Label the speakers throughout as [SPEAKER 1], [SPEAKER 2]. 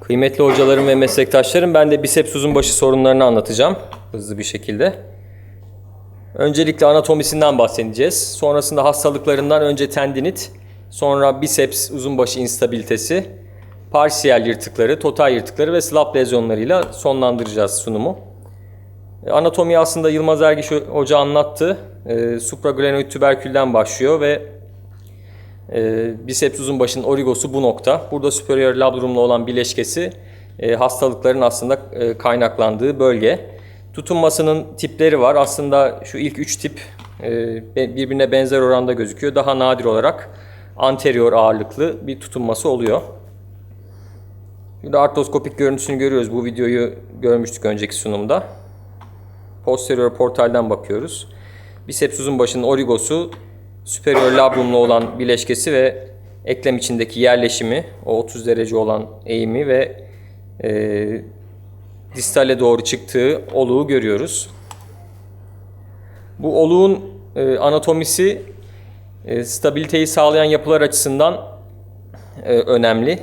[SPEAKER 1] Kıymetli hocalarım ve meslektaşlarım ben de biceps uzun başı sorunlarını anlatacağım hızlı bir şekilde. Öncelikle anatomisinden bahsedeceğiz. Sonrasında hastalıklarından önce tendinit, sonra biceps uzun başı instabilitesi, parsiyel yırtıkları, total yırtıkları ve slap lezyonlarıyla sonlandıracağız sunumu. E, Anatomi aslında Yılmaz Ergiş Hoca anlattı. E, supraglenoid tüberkülden başlıyor ve e, biceps uzun başının origosu bu nokta. Burada superior labrum olan bileşkesi e, hastalıkların aslında e, kaynaklandığı bölge. Tutunmasının tipleri var. Aslında şu ilk üç tip e, birbirine benzer oranda gözüküyor. Daha nadir olarak anterior ağırlıklı bir tutunması oluyor. Burada artroskopik görüntüsünü görüyoruz. Bu videoyu görmüştük önceki sunumda. Posterior portalden bakıyoruz. Biceps uzun başının origosu, superior labrumla olan bileşkesi ve eklem içindeki yerleşimi, o 30 derece olan eğimi ve e, distale doğru çıktığı oluğu görüyoruz. Bu oluğun e, anatomisi e, stabiliteyi sağlayan yapılar açısından e, önemli.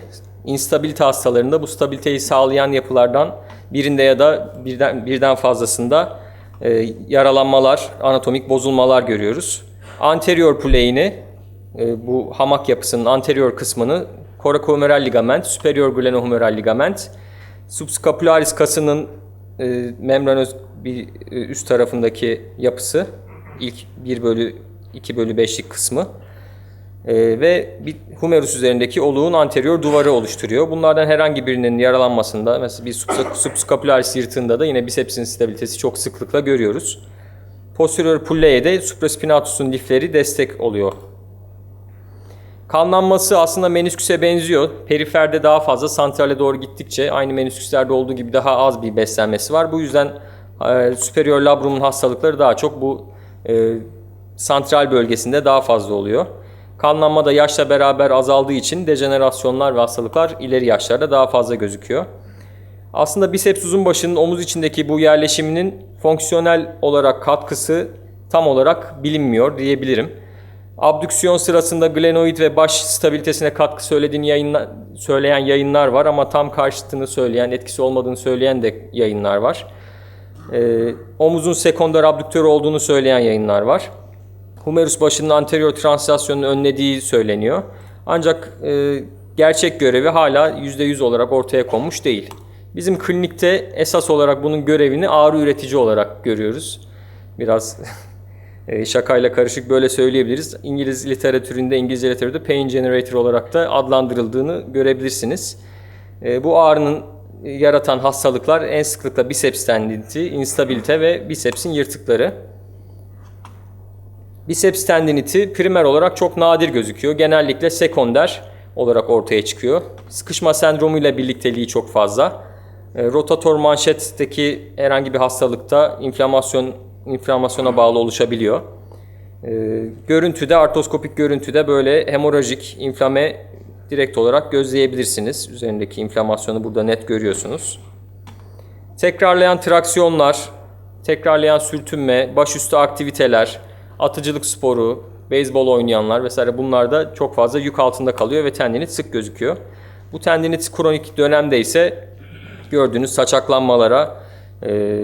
[SPEAKER 1] İnstabilite hastalarında bu stabiliteyi sağlayan yapılardan birinde ya da birden birden fazlasında e, yaralanmalar, anatomik bozulmalar görüyoruz. Anterior plane'i e, bu hamak yapısının anterior kısmını coracohumeral ligament, superior glenohumeral ligament, subscapularis kasının e, membranöz bir e, üst tarafındaki yapısı ilk 1 bölü 2 bölü 5'lik kısmı e, ve bir humerus üzerindeki oluğun anterior duvarı oluşturuyor. Bunlardan herhangi birinin yaralanmasında mesela bir subs- subscapularis yırtığında da yine bisepsin stabilitesi çok sıklıkla görüyoruz. Posterior pulleye de supraspinatusun lifleri destek oluyor. Kanlanması aslında menisküse benziyor. Periferde daha fazla, santrale doğru gittikçe aynı menisküslerde olduğu gibi daha az bir beslenmesi var. Bu yüzden e, superior labrumun hastalıkları daha çok bu e, santral bölgesinde daha fazla oluyor. Kanlanma da yaşla beraber azaldığı için dejenerasyonlar ve hastalıklar ileri yaşlarda daha fazla gözüküyor. Aslında biceps uzun başının omuz içindeki bu yerleşiminin fonksiyonel olarak katkısı tam olarak bilinmiyor diyebilirim. Abdüksiyon sırasında glenoid ve baş stabilitesine katkı söylediğini yayınla, söyleyen yayınlar var ama tam karşıtını söyleyen, etkisi olmadığını söyleyen de yayınlar var. Ee, omuzun sekonder abdüktör olduğunu söyleyen yayınlar var. Humerus başının anterior translasyonunu önlediği söyleniyor. Ancak e, gerçek görevi hala %100 olarak ortaya konmuş değil. Bizim klinikte esas olarak bunun görevini ağrı üretici olarak görüyoruz. Biraz e, şakayla karışık böyle söyleyebiliriz. İngiliz literatüründe, İngilizce literatürde pain generator olarak da adlandırıldığını görebilirsiniz. E, Bu ağrının yaratan hastalıklar en sıklıkla biceps tendiniti, instabilite ve bicepsin yırtıkları. Biceps tendiniti primer olarak çok nadir gözüküyor. Genellikle sekonder olarak ortaya çıkıyor. Sıkışma sendromuyla birlikteliği çok fazla. E, Rotator manşetteki herhangi bir hastalıkta inflamasyon inflamasyona bağlı oluşabiliyor. E, Görüntüde, artroskopik görüntüde böyle hemorajik, inflame direkt olarak gözleyebilirsiniz. Üzerindeki inflamasyonu burada net görüyorsunuz. Tekrarlayan traksiyonlar, tekrarlayan sürtünme, başüstü aktiviteler, atıcılık sporu, beyzbol oynayanlar vesaire bunlarda çok fazla yük altında kalıyor ve tendinit sık gözüküyor. Bu tendinit kronik dönemde ise gördüğünüz saçaklanmalara, e,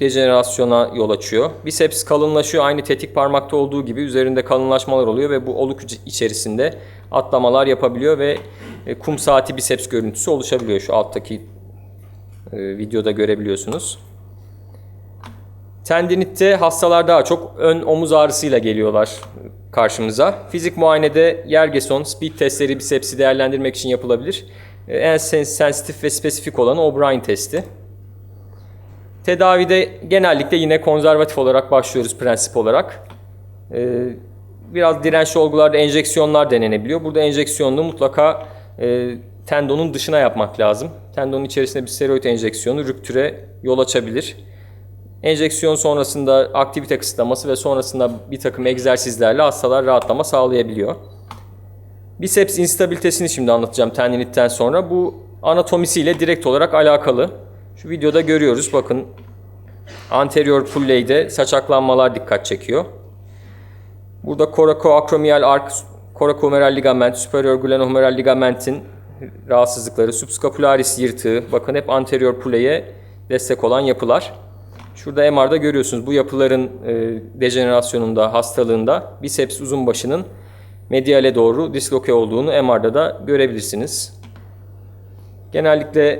[SPEAKER 1] dejenerasyona yol açıyor. Biceps kalınlaşıyor aynı tetik parmakta olduğu gibi üzerinde kalınlaşmalar oluyor ve bu oluk içerisinde atlamalar yapabiliyor ve e, kum saati biceps görüntüsü oluşabiliyor. Şu alttaki e, videoda görebiliyorsunuz. Tendinitte hastalar daha çok ön omuz ağrısıyla geliyorlar karşımıza. Fizik muayenede Yergeson, speed testleri bisepsi değerlendirmek için yapılabilir. E, En sen- sensitif ve spesifik olanı O'Brien testi. Tedavide genellikle yine konservatif olarak başlıyoruz prensip olarak. Ee, Biraz dirençli olgularda enjeksiyonlar denenebiliyor. Burada enjeksiyonunu mutlaka e, tendonun dışına yapmak lazım. Tendonun içerisinde bir steroid enjeksiyonu rüptüre yol açabilir. Enjeksiyon sonrasında aktivite kısıtlaması ve sonrasında bir takım egzersizlerle hastalar rahatlama sağlayabiliyor. Biceps instabilitesini şimdi anlatacağım tendinitten sonra. Bu anatomisiyle direkt olarak alakalı. Şu videoda görüyoruz bakın anterior pulley'de saçaklanmalar dikkat çekiyor. Burada coracoacromial arc, coracohumeral ligament, superior glenohumeral ligamentin rahatsızlıkları, subscapularis yırtığı, bakın hep anterior puleye destek olan yapılar. Şurada MR'da görüyorsunuz bu yapıların e, dejenerasyonunda, hastalığında biceps uzun başının mediale doğru disloke olduğunu MR'da da görebilirsiniz. Genellikle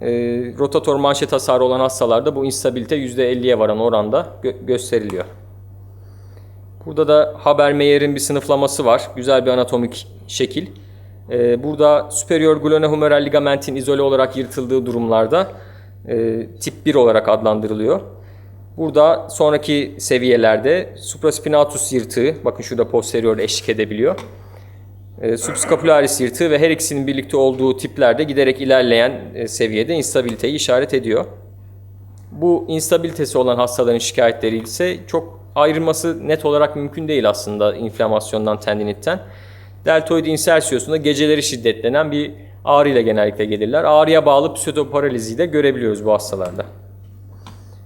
[SPEAKER 1] e, rotator manşet hasarı olan hastalarda bu instabilite %50'ye varan oranda gö- gösteriliyor. Burada da Habermeyer'in bir sınıflaması var. Güzel bir anatomik şekil. Ee, burada superior glonohumeral ligamentin izole olarak yırtıldığı durumlarda e, tip 1 olarak adlandırılıyor. Burada sonraki seviyelerde supraspinatus yırtığı, bakın şurada posterior eşlik edebiliyor. E, subscapularis yırtığı ve her ikisinin birlikte olduğu tiplerde giderek ilerleyen e, seviyede instabiliteyi işaret ediyor. Bu instabilitesi olan hastaların şikayetleri ise çok ayrılması net olarak mümkün değil aslında inflamasyondan, tendinitten. Deltoid insersiyosunda geceleri şiddetlenen bir ağrıyla genellikle gelirler. Ağrıya bağlı pseudoparaliziyi de görebiliyoruz bu hastalarda.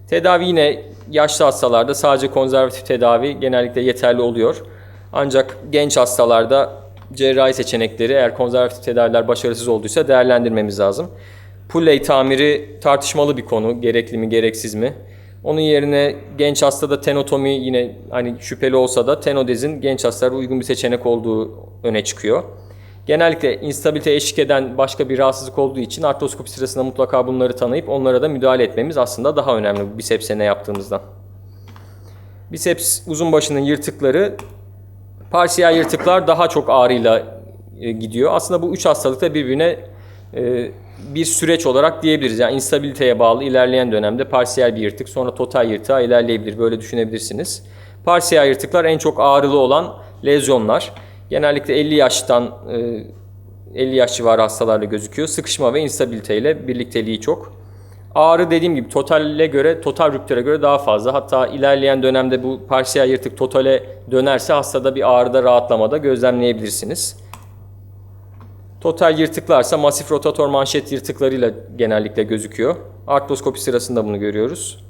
[SPEAKER 1] Tedavi yine yaşlı hastalarda sadece konservatif tedavi genellikle yeterli oluyor. Ancak genç hastalarda cerrahi seçenekleri eğer konservatif tedaviler başarısız olduysa değerlendirmemiz lazım. Pulley tamiri tartışmalı bir konu. Gerekli mi gereksiz mi? Onun yerine genç hastada tenotomi yine hani şüpheli olsa da tenodezin genç hastalara uygun bir seçenek olduğu öne çıkıyor. Genellikle instabilite eşlik eden başka bir rahatsızlık olduğu için artroskopi sırasında mutlaka bunları tanıyıp onlara da müdahale etmemiz aslında daha önemli bu bisepse ne yaptığımızdan. Biceps uzun başının yırtıkları parsiyel yırtıklar daha çok ağrıyla e, gidiyor. Aslında bu üç hastalık da birbirine e, bir süreç olarak diyebiliriz. Yani instabiliteye bağlı ilerleyen dönemde parsiyel bir yırtık sonra total yırtığa ilerleyebilir. Böyle düşünebilirsiniz. Parsiyel yırtıklar en çok ağrılı olan lezyonlar. Genellikle 50 yaştan e, 50 yaş civarı hastalarla gözüküyor. Sıkışma ve instabiliteyle birlikteliği çok. Ağrı dediğim gibi totale göre, total rüptüre göre daha fazla. Hatta ilerleyen dönemde bu parsiyel yırtık totale dönerse hastada bir ağrıda rahatlamada gözlemleyebilirsiniz. Total yırtıklarsa masif rotator manşet yırtıklarıyla genellikle gözüküyor. Artroskopi sırasında bunu görüyoruz.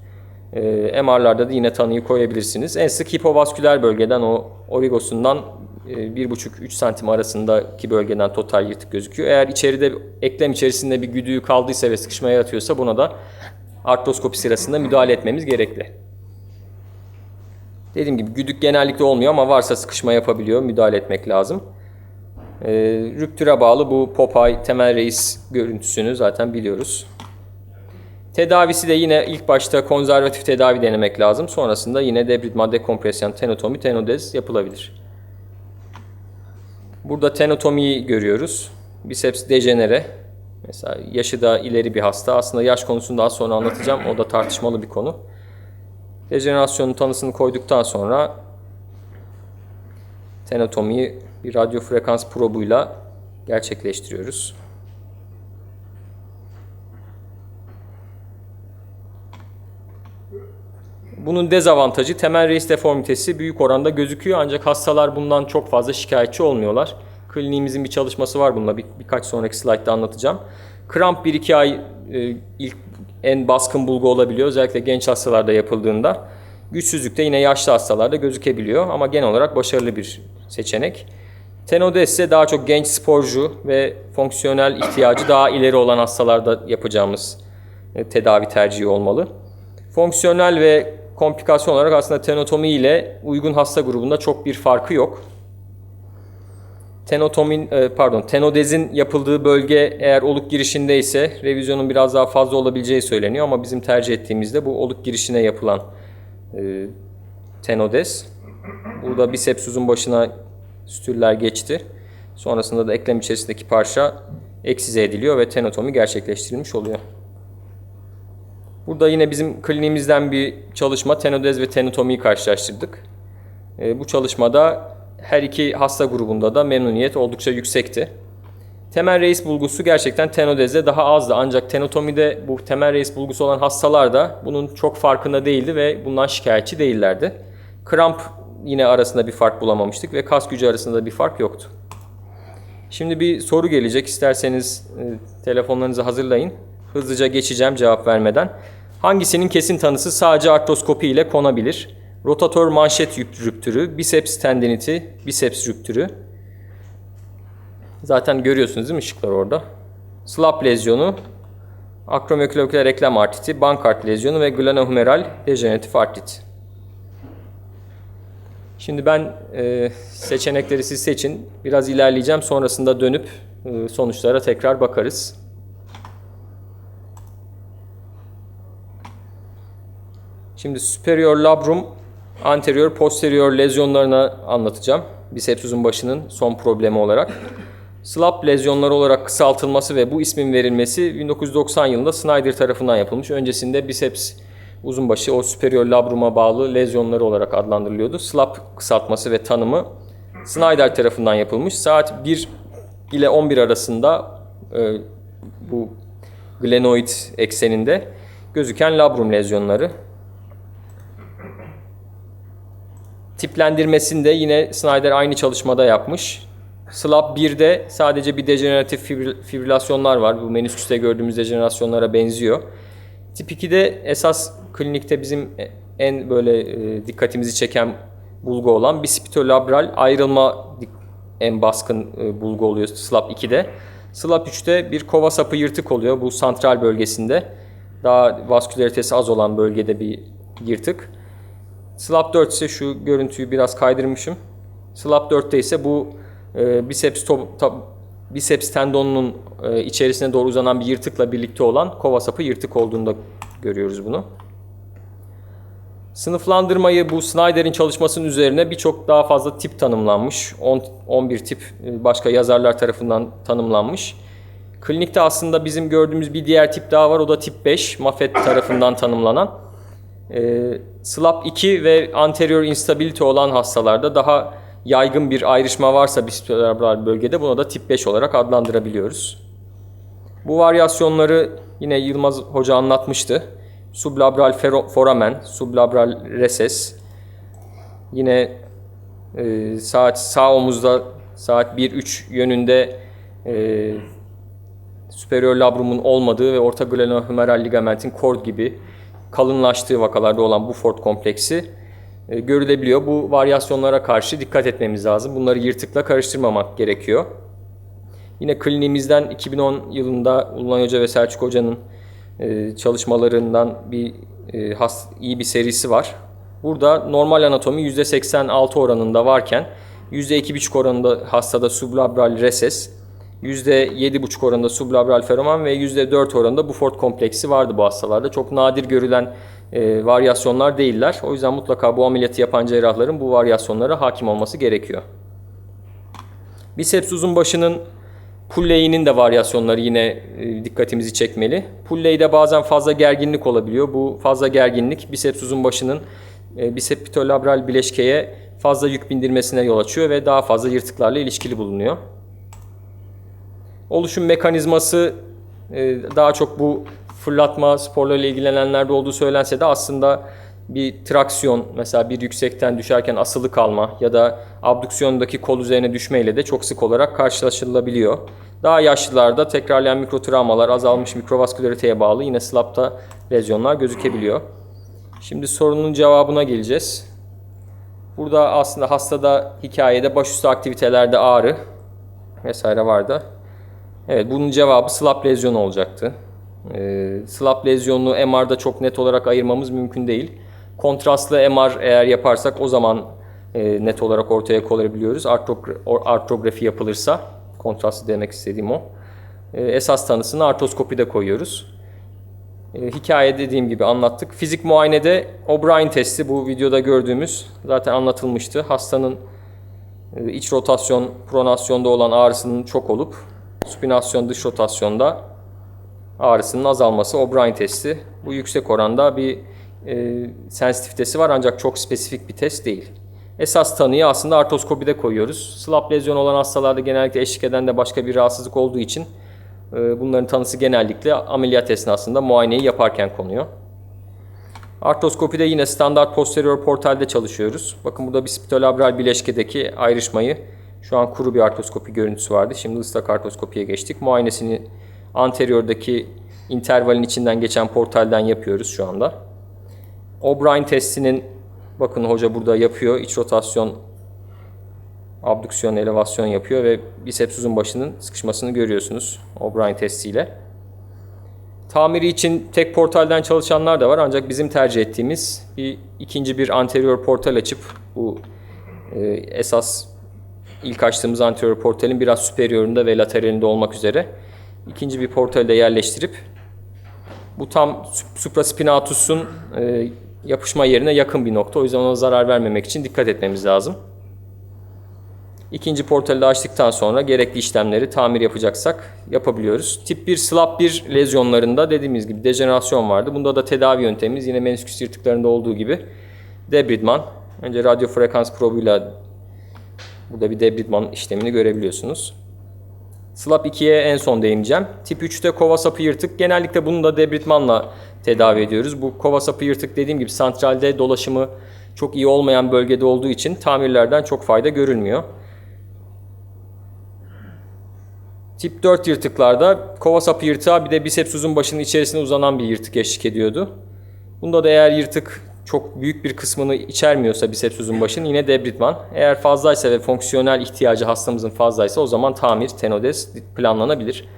[SPEAKER 1] E, MR'larda da yine tanıyı koyabilirsiniz. En sık hipovasküler bölgeden o origosundan e, 1,5-3 santim arasındaki bölgeden total yırtık gözüküyor. Eğer içeride eklem içerisinde bir güdüğü kaldıysa ve sıkışma yaratıyorsa buna da artroskopi sırasında müdahale etmemiz gerekli. Dediğim gibi güdük genellikle olmuyor ama varsa sıkışma yapabiliyor. Müdahale etmek lazım. E, rüptüre bağlı bu Popeye temel reis görüntüsünü zaten biliyoruz. Tedavisi de yine ilk başta konservatif tedavi denemek lazım. Sonrasında yine debridman, dekompresyon, tenotomi, tenodez yapılabilir. Burada tenotomiyi görüyoruz. Biceps dejenere. Mesela yaşı da ileri bir hasta. Aslında yaş konusunu daha sonra anlatacağım. O da tartışmalı bir konu. Dejenerasyonun tanısını koyduktan sonra tenotomiyi bir radyo frekans probuyla gerçekleştiriyoruz. Bunun dezavantajı temel reis deformitesi büyük oranda gözüküyor ancak hastalar bundan çok fazla şikayetçi olmuyorlar. Kliniğimizin bir çalışması var bununla bir, birkaç sonraki slaytta anlatacağım. Kramp 1-2 ay e, ilk en baskın bulgu olabiliyor özellikle genç hastalarda yapıldığında. Güçsüzlük de yine yaşlı hastalarda gözükebiliyor ama genel olarak başarılı bir seçenek. Tenodez ise daha çok genç sporcu ve fonksiyonel ihtiyacı daha ileri olan hastalarda yapacağımız e, tedavi tercihi olmalı. Fonksiyonel ve komplikasyon olarak aslında tenotomi ile uygun hasta grubunda çok bir farkı yok. Tenotomin, e, pardon, tenodezin yapıldığı bölge eğer oluk girişinde ise revizyonun biraz daha fazla olabileceği söyleniyor ama bizim tercih ettiğimizde bu oluk girişine yapılan e, tenodez. Burada biceps uzun başına stüller geçti. Sonrasında da eklem içerisindeki parça eksize ediliyor ve tenotomi gerçekleştirilmiş oluyor. Burada yine bizim kliniğimizden bir çalışma tenodez ve tenotomiyi karşılaştırdık. E, bu çalışmada her iki hasta grubunda da memnuniyet oldukça yüksekti. Temel reis bulgusu gerçekten tenodezde daha azdı ancak tenotomide bu temel reis bulgusu olan hastalar da bunun çok farkında değildi ve bundan şikayetçi değillerdi. Kramp yine arasında bir fark bulamamıştık ve kas gücü arasında bir fark yoktu. Şimdi bir soru gelecek isterseniz e, telefonlarınızı hazırlayın. Hızlıca geçeceğim cevap vermeden. Hangisinin kesin tanısı sadece artroskopi ile konabilir? Rotator manşet rüptürü, biceps tendiniti, biceps rüptürü. Zaten görüyorsunuz değil mi ışıklar orada? SLAP lezyonu, akromiyoklavikular eklem artriti, Bankart lezyonu ve glanohumeral dejeneratif artrit. Şimdi ben e, seçenekleri siz seçin. Biraz ilerleyeceğim. Sonrasında dönüp e, sonuçlara tekrar bakarız. Şimdi superior labrum, anterior posterior lezyonlarını anlatacağım. Biceps uzun başının son problemi olarak. SLAP lezyonları olarak kısaltılması ve bu ismin verilmesi 1990 yılında Snyder tarafından yapılmış. Öncesinde biceps uzunbaşı o superior labruma bağlı lezyonları olarak adlandırılıyordu. SLAP kısaltması ve tanımı Snyder tarafından yapılmış. Saat 1 ile 11 arasında e, bu glenoid ekseninde gözüken labrum lezyonları. Tiplendirmesini de yine Snyder aynı çalışmada yapmış. SLAP 1'de sadece bir dejeneratif fibril- fibrilasyonlar var. Bu menisküste gördüğümüz dejenerasyonlara benziyor. Tip 2'de esas klinikte bizim en böyle e, dikkatimizi çeken bulgu olan bispitolabral ayrılma en baskın e, bulgu oluyor SLAP 2'de. SLAP 3'te bir kova sapı yırtık oluyor bu santral bölgesinde. Daha vaskülaritesi az olan bölgede bir yırtık. SLAP 4 ise şu görüntüyü biraz kaydırmışım. SLAP 4'te ise bu e, biceps, to- ta- biceps tendonunun e, içerisine doğru uzanan bir yırtıkla birlikte olan kova sapı yırtık olduğunda görüyoruz bunu. Sınıflandırmayı bu Snyder'in çalışmasının üzerine birçok daha fazla tip tanımlanmış. 10, 11 tip e, başka yazarlar tarafından tanımlanmış. Klinikte aslında bizim gördüğümüz bir diğer tip daha var. O da tip 5. Maffet tarafından tanımlanan. E, SLAP 2 ve anterior instability olan hastalarda daha yaygın bir ayrışma varsa bispitolabral bölgede buna da tip 5 olarak adlandırabiliyoruz. Bu varyasyonları yine Yılmaz Hoca anlatmıştı. Sublabral foramen, sublabral reses. Yine e, saat sağ omuzda saat 1-3 yönünde e, superior labrumun olmadığı ve orta glenohumeral ligamentin cord gibi kalınlaştığı vakalarda olan bu Ford kompleksi e, görülebiliyor. Bu varyasyonlara karşı dikkat etmemiz lazım. Bunları yırtıkla karıştırmamak gerekiyor. Yine kliniğimizden 2010 yılında Ulman Hoca ve Selçuk Hoca'nın e, çalışmalarından bir e, has, iyi bir serisi var. Burada normal anatomi %86 oranında varken %2,5 oranında hastada sublabral reses, %7,5 oranında sublabral feroman ve %4 oranında Buford kompleksi vardı bu hastalarda. Çok nadir görülen e, varyasyonlar değiller. O yüzden mutlaka bu ameliyatı yapan cerrahların bu varyasyonlara hakim olması gerekiyor. Biceps uzun başının pulley'inin de varyasyonları yine e, dikkatimizi çekmeli. Pulley'de bazen fazla gerginlik olabiliyor. Bu fazla gerginlik biceps uzun başının e, bisepitolabral bileşkeye fazla yük bindirmesine yol açıyor ve daha fazla yırtıklarla ilişkili bulunuyor. Oluşum mekanizması e, daha çok bu fırlatma sporlarıyla ilgilenenlerde olduğu söylense de aslında bir traksiyon mesela bir yüksekten düşerken asılı kalma ya da abdüksiyondaki kol üzerine düşmeyle de çok sık olarak karşılaşılabiliyor. Daha yaşlılarda tekrarlayan mikrotravmalar, azalmış mikrovaskülariteye bağlı yine SLAP'ta lezyonlar gözükebiliyor. Şimdi sorunun cevabına geleceğiz. Burada aslında hastada hikayede başüstü aktivitelerde ağrı vesaire vardı. Evet bunun cevabı SLAP lezyonu olacaktı. Ee, SLAP lezyonunu MR'da çok net olarak ayırmamız mümkün değil. Kontrastlı MR eğer yaparsak o zaman e, net olarak ortaya koyabiliyoruz. Artrografi yapılırsa, kontrastlı demek istediğim o. E, esas tanısını artoskopide koyuyoruz. E, hikaye dediğim gibi anlattık. Fizik muayenede O'Brien testi bu videoda gördüğümüz zaten anlatılmıştı. Hastanın e, iç rotasyon, pronasyonda olan ağrısının çok olup supinasyon dış rotasyonda ağrısının azalması O'Brien testi. Bu yüksek oranda bir e, sensitivitesi var ancak çok spesifik bir test değil. Esas tanıyı aslında artoskopide koyuyoruz. SLAP lezyon olan hastalarda genellikle eşlik eden de başka bir rahatsızlık olduğu için e, bunların tanısı genellikle ameliyat esnasında muayeneyi yaparken konuyor. Artoskopide yine standart posterior portalde çalışıyoruz. Bakın burada bispitolabral bileşkedeki ayrışmayı şu an kuru bir artoskopi görüntüsü vardı. Şimdi ıslak artoskopiye geçtik. Muayenesini anteriordaki intervalin içinden geçen portalden yapıyoruz şu anda. O'Brien testinin bakın hoca burada yapıyor. İç rotasyon abduksiyon, elevasyon yapıyor ve biceps uzun başının sıkışmasını görüyorsunuz O'Brien testiyle. Tamiri için tek portalden çalışanlar da var ancak bizim tercih ettiğimiz bir ikinci bir anterior portal açıp bu e, esas ilk açtığımız anterior portalin biraz superiorunda ve lateralinde olmak üzere ikinci bir portali de yerleştirip bu tam sup- supraspinatus'un e, yapışma yerine yakın bir nokta. O yüzden ona zarar vermemek için dikkat etmemiz lazım. İkinci portali de açtıktan sonra gerekli işlemleri tamir yapacaksak yapabiliyoruz. Tip 1 slap 1 lezyonlarında dediğimiz gibi dejenerasyon vardı. Bunda da tedavi yöntemimiz yine menisküs yırtıklarında olduğu gibi debridman. Önce radyo frekans probuyla burada bir debridman işlemini görebiliyorsunuz. Slap 2'ye en son değineceğim. Tip 3'te kova sapı yırtık. Genellikle bunu da debritmanla tedavi ediyoruz. Bu kova sapı yırtık dediğim gibi santralde dolaşımı çok iyi olmayan bölgede olduğu için tamirlerden çok fayda görülmüyor. Tip 4 yırtıklarda kova sapı yırtığa bir de biceps uzun başının içerisine uzanan bir yırtık eşlik ediyordu. Bunda da eğer yırtık çok büyük bir kısmını içermiyorsa biceps uzun başın yine debridman. Eğer fazlaysa ve fonksiyonel ihtiyacı hastamızın fazlaysa o zaman tamir, tenodez planlanabilir.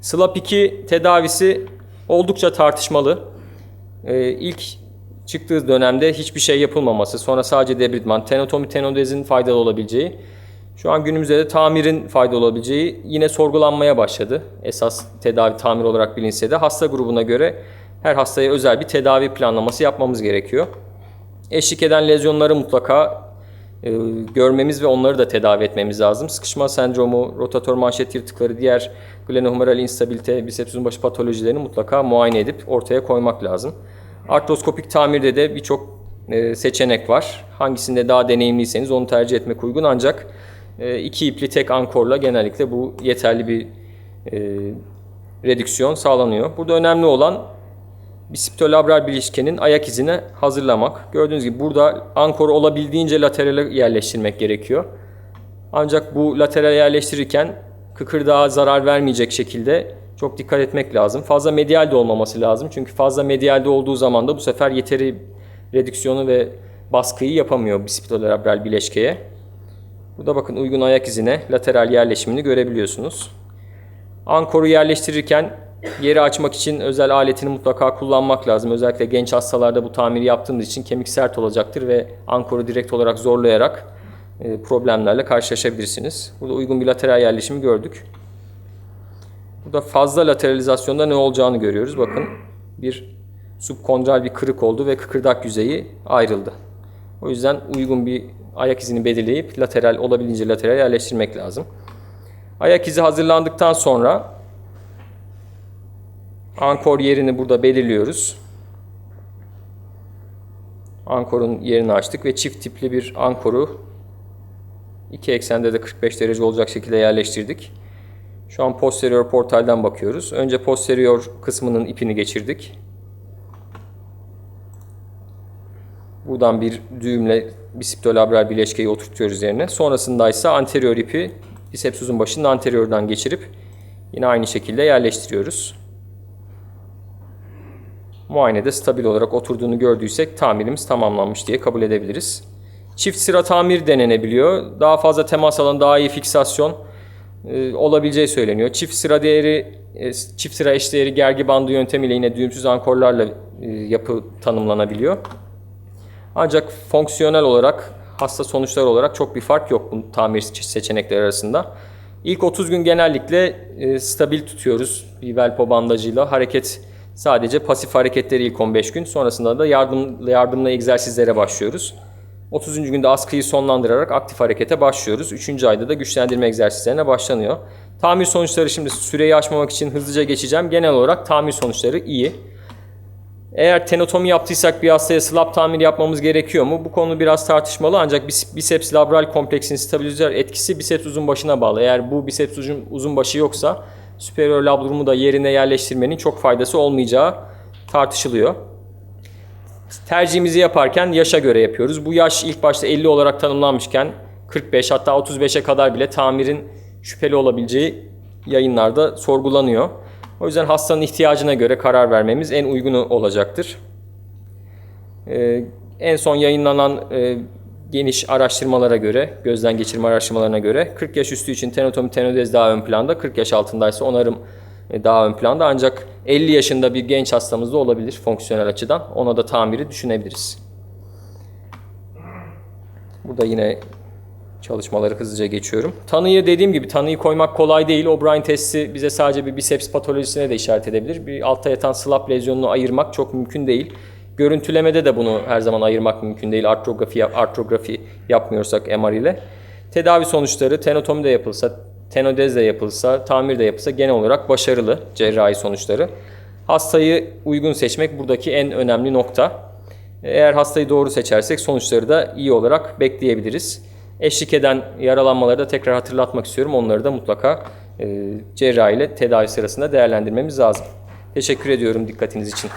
[SPEAKER 1] SLAP 2 tedavisi oldukça tartışmalı. Ee, ilk çıktığı dönemde hiçbir şey yapılmaması, sonra sadece debridman, tenotomi, tenodezin faydalı olabileceği, şu an günümüzde de tamirin faydalı olabileceği yine sorgulanmaya başladı. Esas tedavi tamir olarak bilinse de hasta grubuna göre her hastaya özel bir tedavi planlaması yapmamız gerekiyor. Eşlik eden lezyonları mutlaka e, görmemiz ve onları da tedavi etmemiz lazım. Sıkışma sendromu, rotatör manşet yırtıkları, diğer glenohumeral instabilite, biceps uzun başı patolojilerini mutlaka muayene edip ortaya koymak lazım. Artroskopik tamirde de birçok e, seçenek var. Hangisinde daha deneyimliyseniz onu tercih etmek uygun ancak e, iki ipli tek ankorla genellikle bu yeterli bir e, redüksiyon sağlanıyor. Burada önemli olan bisiptolabral bileşkenin ayak izine hazırlamak. Gördüğünüz gibi burada ankoru olabildiğince laterale yerleştirmek gerekiyor. Ancak bu lateral yerleştirirken kıkırdağa zarar vermeyecek şekilde çok dikkat etmek lazım. Fazla medial de olmaması lazım. Çünkü fazla medialde olduğu zaman da bu sefer yeteri redüksiyonu ve baskıyı yapamıyor bisiptolabral bileşkeye. Burada bakın uygun ayak izine lateral yerleşimini görebiliyorsunuz. Ankoru yerleştirirken yeri açmak için özel aletini mutlaka kullanmak lazım. Özellikle genç hastalarda bu tamiri yaptığımız için kemik sert olacaktır ve ankoru direkt olarak zorlayarak e, problemlerle karşılaşabilirsiniz. Burada uygun bir lateral yerleşimi gördük. Burada fazla lateralizasyonda ne olacağını görüyoruz. Bakın bir subkondral bir kırık oldu ve kıkırdak yüzeyi ayrıldı. O yüzden uygun bir ayak izini belirleyip lateral olabildiğince lateral yerleştirmek lazım. Ayak izi hazırlandıktan sonra ankor yerini burada belirliyoruz. Ankorun yerini açtık ve çift tipli bir ankoru iki eksende de 45 derece olacak şekilde yerleştirdik. Şu an posterior portalden bakıyoruz. Önce posterior kısmının ipini geçirdik. Buradan bir düğümle bisiptolabral bileşkeyi oturtuyoruz yerine. Sonrasında ise anterior ipi biceps uzun başının anteriordan geçirip yine aynı şekilde yerleştiriyoruz. Muayenede stabil olarak oturduğunu gördüysek tamirimiz tamamlanmış diye kabul edebiliriz. Çift sıra tamir denenebiliyor. Daha fazla temas alanı, daha iyi fiksasyon e, olabileceği söyleniyor. Çift sıra değeri, e, çift sıra eşdeğeri gergi bandı yöntemiyle yine düğümsüz ankorlarla e, yapı tanımlanabiliyor. Ancak fonksiyonel olarak, hasta sonuçlar olarak çok bir fark yok bu tamir seçenekleri arasında. İlk 30 gün genellikle e, stabil tutuyoruz bir velpo bandajıyla. Hareket sadece pasif hareketleri ilk 15 gün. Sonrasında da yardım, yardımla egzersizlere başlıyoruz. 30. günde askıyı sonlandırarak aktif harekete başlıyoruz. 3. ayda da güçlendirme egzersizlerine başlanıyor. Tamir sonuçları şimdi süreyi aşmamak için hızlıca geçeceğim. Genel olarak tamir sonuçları iyi. Eğer tenotomi yaptıysak bir hastaya slap tamir yapmamız gerekiyor mu? Bu konu biraz tartışmalı ancak biceps labral kompleksin stabilizer etkisi biceps uzun başına bağlı. Eğer bu biceps uzun, uzun başı yoksa superior labrumu da yerine yerleştirmenin çok faydası olmayacağı tartışılıyor. Tercihimizi yaparken yaşa göre yapıyoruz. Bu yaş ilk başta 50 olarak tanımlanmışken 45 hatta 35'e kadar bile tamirin şüpheli olabileceği yayınlarda sorgulanıyor. O yüzden hastanın ihtiyacına göre karar vermemiz en uygunu olacaktır. Ee, en son yayınlanan e, geniş araştırmalara göre, gözden geçirme araştırmalarına göre 40 yaş üstü için tenotomi tenodez daha ön planda, 40 yaş altındaysa onarım e, daha ön planda. Ancak 50 yaşında bir genç hastamızda olabilir fonksiyonel açıdan. Ona da tamiri düşünebiliriz. Burada yine çalışmaları hızlıca geçiyorum. Tanıyı dediğim gibi tanıyı koymak kolay değil. O'Brien testi bize sadece bir biceps patolojisine de işaret edebilir. Bir altta yatan slap lezyonunu ayırmak çok mümkün değil. Görüntülemede de bunu her zaman ayırmak mümkün değil. Artrografi, artrografi yapmıyorsak MR ile. Tedavi sonuçları tenotomi de yapılsa, tenodez de yapılsa, tamir de yapılsa genel olarak başarılı cerrahi sonuçları. Hastayı uygun seçmek buradaki en önemli nokta. Eğer hastayı doğru seçersek sonuçları da iyi olarak bekleyebiliriz. Eşlik eden yaralanmaları da tekrar hatırlatmak istiyorum. Onları da mutlaka e, cerrahi ile tedavi sırasında değerlendirmemiz lazım. Teşekkür ediyorum dikkatiniz için.